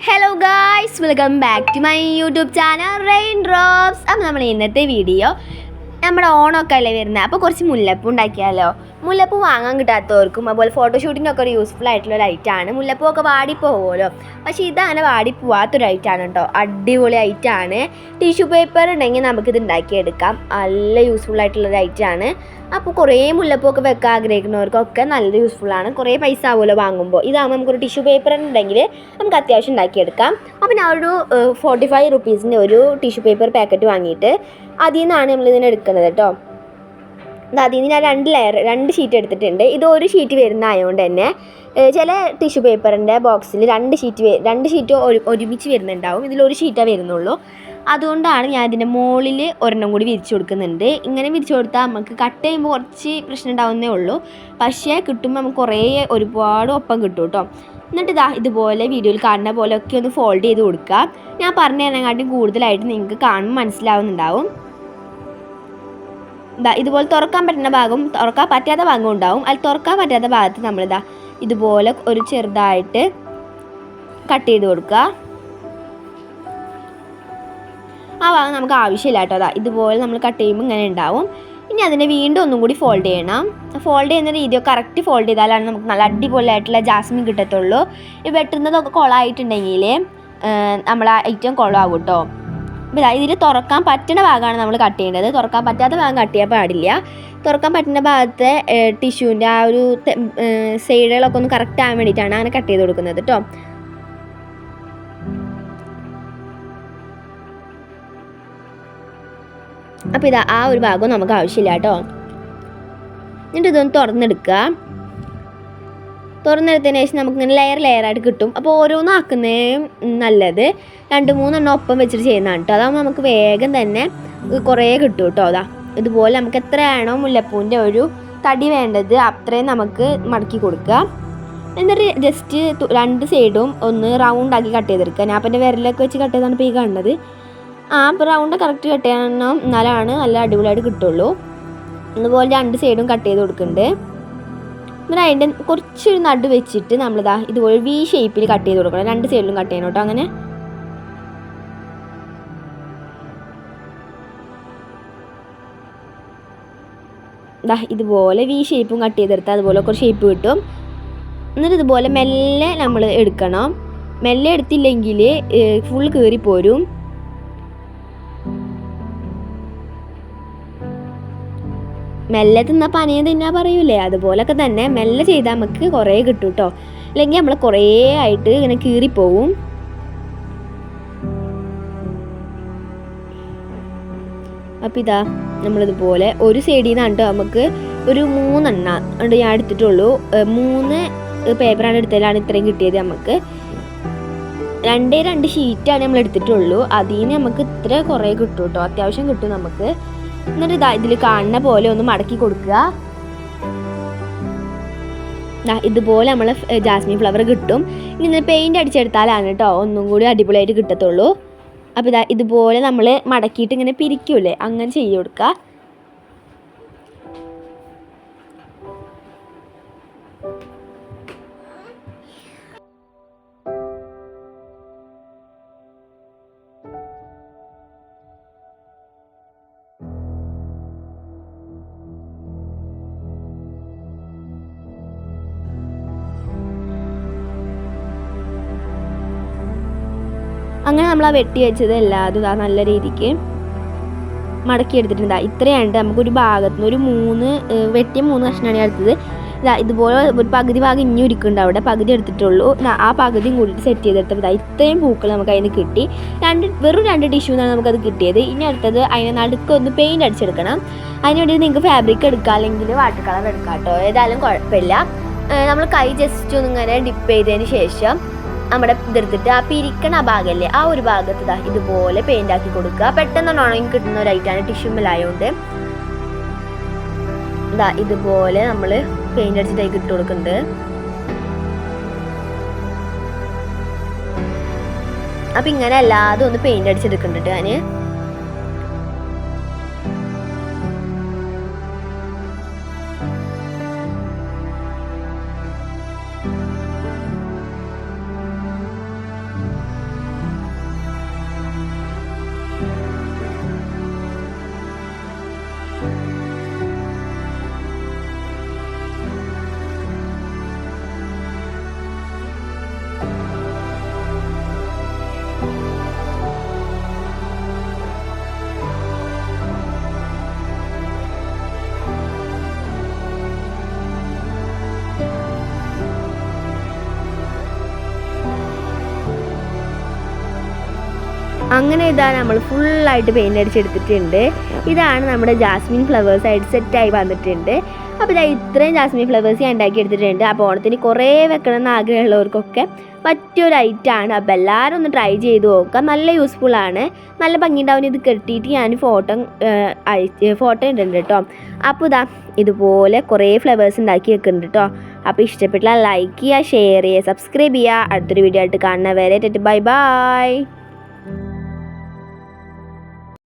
Hello guys welcome back to my YouTube channel rain drops അപ്പോൾ നമ്മൾ ഇന്നത്തെ video നമ്മുടെ ഓണമൊക്കെ അല്ലേ വരുന്നത് അപ്പോൾ കുറച്ച് മുല്ലപ്പൂ ഉണ്ടാക്കിയാലോ? മുല്ലപ്പൂ വാങ്ങാൻ കിട്ടാത്തവർക്കും അതുപോലെ ഫോട്ടോഷൂട്ടിനൊക്കെ ഒരു യൂസ്ഫുൾ ആയിട്ടുള്ള ലൈറ്റാണ് മുല്ലപ്പൂ ഒക്കെ വാടിപ്പോവുമല്ലോ. പക്ഷേ ഇതങ്ങനെ വാടി പോവാത്തൊരു ഐറ്റമാണ് കേട്ടോ. അടിപൊളി ലൈറ്റാണ് ടിഷ്യൂ പേപ്പർ ഉണ്ടെങ്കിൽ നമുക്കിത് ഉണ്ടാക്കിയെടുക്കാം. നല്ല യൂസ്ഫുൾ ആയിട്ടുള്ള ഐറ്റമാണ് അപ്പോൾ കുറേ മുല്ലപ്പൂ ഒക്കെ വെക്കാൻ ആഗ്രഹിക്കുന്നവർക്കൊക്കെ നല്ല യൂസ്ഫുൾ ആണ്. കുറേ പൈസ ആവുമല്ലോ വാങ്ങുമ്പോൾ. ഇതാകുമ്പോൾ നമുക്കൊരു ടിഷ്യൂ പേപ്പർ ഉണ്ടെങ്കിൽ നമുക്ക് അത്യാവശ്യം ഉണ്ടാക്കിയെടുക്കാം. അപ്പം ഞാൻ ഒരു ഫോർട്ടി ഫൈവ് റുപ്പീസിന്റെ ഒരു ടിഷ്യൂ പേപ്പർ പാക്കറ്റ് വാങ്ങിയിട്ട് അതിൽ നിന്നാണ് നമ്മൾ ഇതിനെ എടുക്കുന്നത് കേട്ടോ. അതിൽ നിന്ന് ഞാൻ രണ്ട് ലെയർ രണ്ട് ഷീറ്റ് എടുത്തിട്ടുണ്ട്. ഇത് ഒരു ഷീറ്റ് വരുന്ന ആയതുകൊണ്ട് തന്നെ ചില ടിഷ്യൂ പേപ്പറിന്റെ ബോക്സിൽ രണ്ട് ഷീറ്റ് രണ്ട് ഷീറ്റ് ഒരുമിച്ച് വരുന്നുണ്ടാവും. ഇതിൽ ഒരു ഷീറ്റേ വരുന്നുള്ളൂ. അതുകൊണ്ടാണ് ഞാൻ ഇതിന്റെ മുകളിൽ ഒരെണ്ണം കൂടി വിരിച്ചു കൊടുക്കുന്നുണ്ട്. ഇങ്ങനെ വിരിച്ചു കൊടുത്താൽ നമുക്ക് കട്ട് ചെയ്യുമ്പോൾ കുറച്ച് പ്രശ്നം ഉണ്ടാവുന്നേ ഉള്ളൂ. പക്ഷേ കിട്ടുമ്പോൾ നമുക്ക് കുറേ ഒരുപാട് ഒപ്പം കിട്ടും കേട്ടോ എന്നിട്ട് ഇതാ ഇതുപോലെ വീഡിയോയിൽ കാണുന്ന പോലെ ഒക്കെ ഒന്ന് ഫോൾഡ് ചെയ്ത് കൊടുക്കുക ഞാൻ പറഞ്ഞു തരാനെക്കാട്ടും കൂടുതലായിട്ട് നിങ്ങൾക്ക് കാണുമ്പോൾ മനസ്സിലാവുന്നുണ്ടാവും. ഇതുപോലെ തുറക്കാൻ പറ്റുന്ന ഭാഗവും തുറക്കാൻ പറ്റാത്ത ഭാഗവും ഉണ്ടാവും. അതിൽ തുറക്കാൻ പറ്റാത്ത ഭാഗത്ത് നമ്മളിതാ ഇതുപോലെ ഒരു ചെറുതായിട്ട് കട്ട് ചെയ്ത് കൊടുക്കുക. ആ ഭാഗം നമുക്ക് ആവശ്യമില്ല കേട്ടോ. അതാ ഇതുപോലെ നമ്മൾ കട്ട് ചെയ്യുമ്പോൾ ഇങ്ങനെ ഉണ്ടാവും. ഇനി അതിനെ വീണ്ടും ഒന്നും കൂടി ഫോൾഡ് ചെയ്യണം. ഫോൾഡ് ചെയ്യുന്ന രീതിയോ കറക്റ്റ് ഫോൾഡ് ചെയ്താലാണ് നമുക്ക് നല്ല അടിപൊളിയായിട്ടുള്ള ജാസ്മിൻ കിട്ടത്തുള്ളൂ. ഈ വെട്ടുന്നതൊക്കെ കുളമായിട്ടുണ്ടെങ്കിൽ നമ്മൾ ആ ഐറ്റം കുളമാകും കേട്ടോ. അപ്പോൾ ഇതിൽ തുറക്കാൻ പറ്റുന്ന ഭാഗമാണ് നമ്മൾ കട്ട് ചെയ്യേണ്ടത്. തുറക്കാൻ പറ്റാത്ത ഭാഗം കട്ട് ചെയ്യാൻ പാടില്ല. തുറക്കാൻ പറ്റുന്ന ഭാഗത്തെ ടിഷ്യൂവിന്റെ ആ ഒരു സൈഡുകളൊക്കെ ഒന്ന് കറക്റ്റ് ആകാൻ വേണ്ടിയിട്ടാണ് അങ്ങനെ കട്ട് ചെയ്ത് കൊടുക്കുന്നത് കേട്ടോ അപ്പോൾ ഇതാ ആ ഒരു ഭാഗം നമുക്ക് ആവശ്യമില്ല കേട്ടോ എന്നിട്ട് ഇതൊന്ന് തുറന്നെടുക്കുക. തുറന്നെടുത്തതിന് ശേഷം നമുക്കിങ്ങനെ ലെയർ ലെയറായിട്ട് കിട്ടും. അപ്പോൾ ഓരോന്നും ആക്കുന്നതും നല്ലത്. രണ്ട് മൂന്നെണ്ണം ഒപ്പം വെച്ചിട്ട് ചെയ്യുന്നതാണ് കേട്ടോ. അതാകുമ്പോൾ നമുക്ക് വേഗം തന്നെ കുറേ കിട്ടും കേട്ടോ. അതാ ഇതുപോലെ നമുക്ക് എത്രയാണോ മുല്ലപ്പൂവിന്റെ ഒരു തടി വേണ്ടത് അത്രയും നമുക്ക് മടക്കി കൊടുക്കുക. എന്നിട്ട് ജസ്റ്റ് രണ്ട് സൈഡും ഒന്ന് റൗണ്ട് ആക്കി കട്ട് ചെയ്തെടുക്കുക. ഞാൻ അപ്പം എന്റെ വിരലൊക്കെ വെച്ച് കട്ട് ചെയ്താണ് ഇപ്പോൾ ഈ കാണുന്നത്. ആ അപ്പോൾ റൗണ്ട് കറക്റ്റ് കട്ട് ചെയ്യണം. എന്നാലാണ് നല്ല അടിപൊളിയായിട്ട് കിട്ടുള്ളൂ. അതുപോലെ രണ്ട് സൈഡും കട്ട് ചെയ്ത് കൊടുക്കുന്നുണ്ട്. എന്നിട്ട് അതിന്റെ കുറച്ചൊരു നടു വെച്ചിട്ട് നമ്മളിതാ ഇതുപോലെ വി ഷേപ്പിൽ കട്ട് ചെയ്ത് കൊടുക്കണം. രണ്ട് സൈഡിലും കട്ട് ചെയ്യണം കേട്ടോ അങ്ങനെ. ദാ ഇതുപോലെ വി ഷേപ്പും കട്ട് ചെയ്തെടുത്താൽ അതുപോലെ കുറച്ച് ഷേപ്പ് കിട്ടും. എന്നിട്ട് ഇതുപോലെ മെല്ലെ നമ്മൾ എടുക്കണം. മെല്ലെ എടുത്തില്ലെങ്കിൽ ഫുൾ കീറിപ്പോരും. മെല്ലെ തിന്ന പനയും തിന്നാ പറയൂലേ? അതുപോലൊക്കെ തന്നെ മെല്ലെ ചെയ്താൽ നമുക്ക് കുറേ കിട്ടും കേട്ടോ അല്ലെങ്കിൽ നമ്മൾ കുറേ ആയിട്ട് ഇങ്ങനെ കീറിപ്പോവും. അപ്പം ഇതാ നമ്മളിതുപോലെ ഒരു സൈഡിൽ നിന്നാണ് കേട്ടോ നമുക്ക് ഒരു മൂന്നെണ്ണ ഉണ്ട് ഞാൻ എടുത്തിട്ടുള്ളൂ. മൂന്ന് പേപ്പറാണ് എടുത്തതിലാണ് ഇത്രയും കിട്ടിയത് നമുക്ക്. രണ്ടേ രണ്ട് ഷീറ്റാണ് നമ്മൾ എടുത്തിട്ടുള്ളൂ. അതിൽ നിന്ന് നമുക്ക് ഇത്ര കുറേ കിട്ടും കേട്ടോ അത്യാവശ്യം കിട്ടും നമുക്ക്. എന്നിട്ട് ഇതാ ഇതിൽ കാണുന്ന പോലെ ഒന്ന് മടക്കി കൊടുക്കുക. ഇതുപോലെ നമ്മൾ ജാസ്മിൻ ഫ്ലവർ കിട്ടും. ഇനി പെയിന്റ് അടിച്ചെടുത്താലാണ് കേട്ടോ ഒന്നും കൂടി അടിപൊളിയായിട്ട് കിട്ടത്തുള്ളൂ. അപ്പോൾ ഇതാ ഇതുപോലെ നമ്മൾ മടക്കിയിട്ട് ഇങ്ങനെ പിരിക്കൂലേ അങ്ങനെ ചെയ്ത് കൊടുക്കുക. അങ്ങനെ നമ്മൾ ആ വെട്ടി വെച്ചത് എല്ലാതും ആ നല്ല രീതിക്ക് മടക്കി എടുത്തിട്ടുണ്ട്. ഇത്രയുണ്ട്. നമുക്കൊരു ഭാഗത്ത് നിന്ന് ഒരു മൂന്ന് വെട്ടിയ മൂന്ന് കഷ്ണമാണ് എടുത്തത്. ഇതാ ഇതുപോലെ ഒരു പകുതി ഭാഗം ഇനി ഒരുക്കുന്നുണ്ട് അവിടെ. പകുതി എടുത്തിട്ടുള്ളൂ. ആ പകുതിയും കൂടി സെറ്റ് ചെയ്തെടുത്തപ്പോൾ ഇതാ ഇത്രയും പൂക്കൾ നമുക്ക് അതിന് കിട്ടി. രണ്ട് വെറും രണ്ട് ടിഷ്യൂ എന്നാണ് നമുക്കത് കിട്ടിയത്. ഇനി അടുത്തത് അതിനെ നടുക്ക് ഒന്ന് പെയിന്റ് അടിച്ചെടുക്കണം. അതിന് വേണ്ടി നിങ്ങൾക്ക് ഫാബ്രിക് എടുക്കാം. അല്ലെങ്കിൽ വാട്ടർ കളർ എടുക്കാം കേട്ടോ. ഏതായാലും കുഴപ്പമില്ല. നമ്മൾ കൈ ജസ്റ്റ് ഒന്ന് ഇങ്ങനെ ഡിപ്പ് ചെയ്തതിന് ശേഷം നമ്മുടെ ഇതെടുത്തിട്ട് ആ പിരിക്കണ ഭാഗമല്ലേ ആ ഒരു ഭാഗത്ത് ഇതാ ഇതുപോലെ പെയിന്റ് ആക്കി കൊടുക്കുക. പെട്ടെന്ന് ഉണങ്ങി കിട്ടുന്ന ഒരു ഐറ്റാണ് ടിഷ്യൂമലായതുകൊണ്ട് ഇതാ ഇതുപോലെ നമ്മൾ പെയിന്റ് അടിച്ചിട്ട് ഇട്ട് കൊടുക്കുന്നുണ്ട്. അപ്പൊ ഇങ്ങനെ അല്ലാതെ ഒന്ന് പെയിന്റ് അടിച്ചെടുക്കുന്നുണ്ട് ഞാൻ. അങ്ങനെ ഇതാ നമ്മൾ ഫുള്ളായിട്ട് പെയിന്റ് അടിച്ചെടുത്തിട്ടുണ്ട്. ഇതാണ് നമ്മുടെ ജാസ്മിൻ ഫ്ലവേഴ്സ് ആയിട്ട് സെറ്റായി വന്നിട്ടുണ്ട്. അപ്പോൾ ഇതാ ഇത്രയും ജാസ്മിൻ ഫ്ലവേഴ്സ് ഞാൻ ഉണ്ടാക്കി എടുത്തിട്ടുണ്ട്. അപ്പോൾ ഓണത്തിന് കുറേ വെക്കണം എന്ന് ആഗ്രഹമുള്ളവർക്കൊക്കെ മറ്റൊരു ഐറ്റമാണ് അപ്പോൾ എല്ലാവരും ഒന്ന് ട്രൈ ചെയ്ത് നോക്കുക. നല്ല യൂസ്ഫുൾ ആണ്. നല്ല ഭംഗിയുണ്ടാവും. ഇത് കെട്ടിയിട്ട് ഞാൻ ഫോട്ടോ അയച്ച് ഫോട്ടോ ഇടുന്നുണ്ട് കേട്ടോ. അപ്പോൾ ഇതാ ഇതുപോലെ കുറേ ഫ്ലവേഴ്സ് ഉണ്ടാക്കി വെക്കുന്നുണ്ട് കേട്ടോ. അപ്പോൾ ഇഷ്ടപ്പെട്ടാൽ ലൈക്ക് ചെയ്യുക ഷെയർ ചെയ്യുക സബ്സ്ക്രൈബ് ചെയ്യുക. അടുത്തൊരു വീഡിയോ ആയിട്ട് കാണുന്നവരെ ബൈ ബൈ